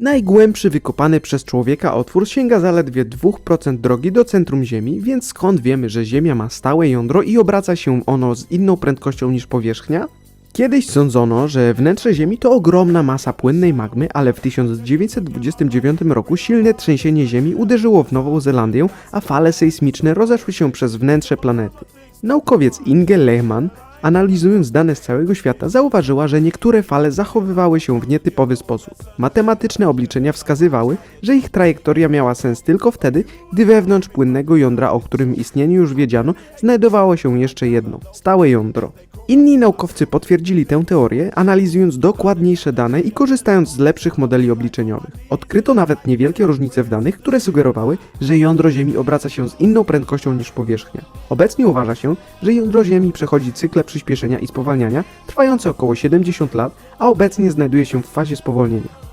Najgłębszy wykopany przez człowieka otwór sięga zaledwie 2% drogi do centrum Ziemi, więc skąd wiemy, że Ziemia ma stałe jądro i obraca się ono z inną prędkością niż powierzchnia? Kiedyś sądzono, że wnętrze Ziemi to ogromna masa płynnej magmy, ale w 1929 roku silne trzęsienie Ziemi uderzyło w Nową Zelandię, a fale sejsmiczne rozeszły się przez wnętrze planety. Naukowiec Inge Lehmann, analizując dane z całego świata, zauważyła, że niektóre fale zachowywały się w nietypowy sposób. Matematyczne obliczenia wskazywały, że ich trajektoria miała sens tylko wtedy, gdy wewnątrz płynnego jądra, o którym istnieniu już wiedziano, znajdowało się jeszcze jedno stałe jądro. Inni naukowcy potwierdzili tę teorię, analizując dokładniejsze dane i korzystając z lepszych modeli obliczeniowych. Odkryto nawet niewielkie różnice w danych, które sugerowały, że jądro Ziemi obraca się z inną prędkością niż powierzchnia. Obecnie uważa się, że jądro Ziemi przechodzi cykle przyspieszenia i spowalniania trwające około 70 lat, a obecnie znajduje się w fazie spowolnienia.